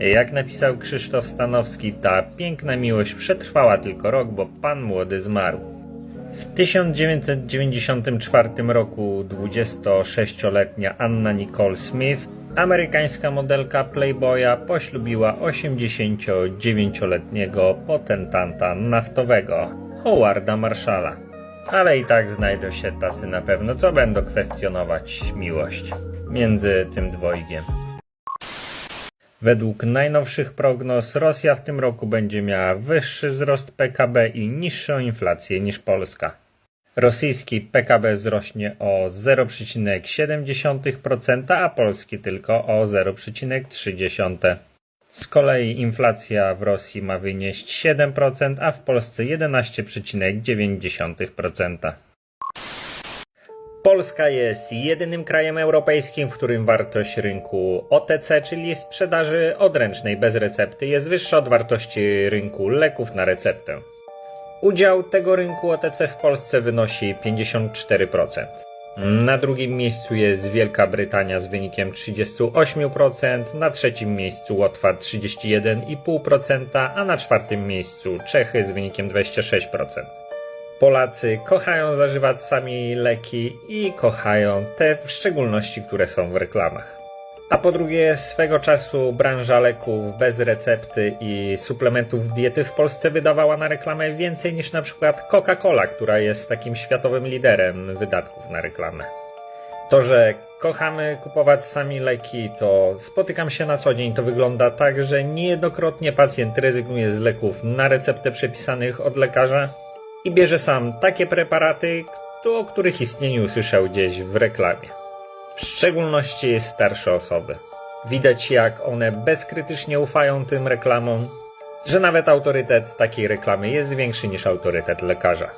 Jak napisał Krzysztof Stanowski, ta piękna miłość przetrwała tylko rok, bo pan młody zmarł. W 1994 roku 26-letnia Anna Nicole Smith, amerykańska modelka Playboya, poślubiła 89-letniego potentanta naftowego Howarda Marshalla. Ale i tak znajdą się tacy na pewno, co będą kwestionować miłość między tym dwojgiem. Według najnowszych prognoz Rosja w tym roku będzie miała wyższy wzrost PKB i niższą inflację niż Polska. Rosyjski PKB wzrośnie o 0,7%, a polski tylko o 0,3%. Z kolei inflacja w Rosji ma wynieść 7%, a w Polsce 11,9%. Polska jest jedynym krajem europejskim, w którym wartość rynku OTC, czyli sprzedaży odręcznej bez recepty, jest wyższa od wartości rynku leków na receptę. Udział tego rynku OTC w Polsce wynosi 54%. Na drugim miejscu jest Wielka Brytania z wynikiem 38%, na trzecim miejscu Łotwa 31,5%, a na czwartym miejscu Czechy z wynikiem 26%. Polacy kochają zażywać sami leki i kochają te w szczególności, które są w reklamach. A po drugie, swego czasu branża leków bez recepty i suplementów diety w Polsce wydawała na reklamę więcej niż na przykład Coca-Cola, która jest takim światowym liderem wydatków na reklamę. To, że kochamy kupować sami leki, to spotykam się na co dzień. To wygląda tak, że niejednokrotnie pacjent rezygnuje z leków na receptę przepisanych od lekarza i bierze sam takie preparaty, o których istnieniu usłyszał gdzieś w reklamie. W szczególności starsze osoby. Widać, jak one bezkrytycznie ufają tym reklamom, że nawet autorytet takiej reklamy jest większy niż autorytet lekarza.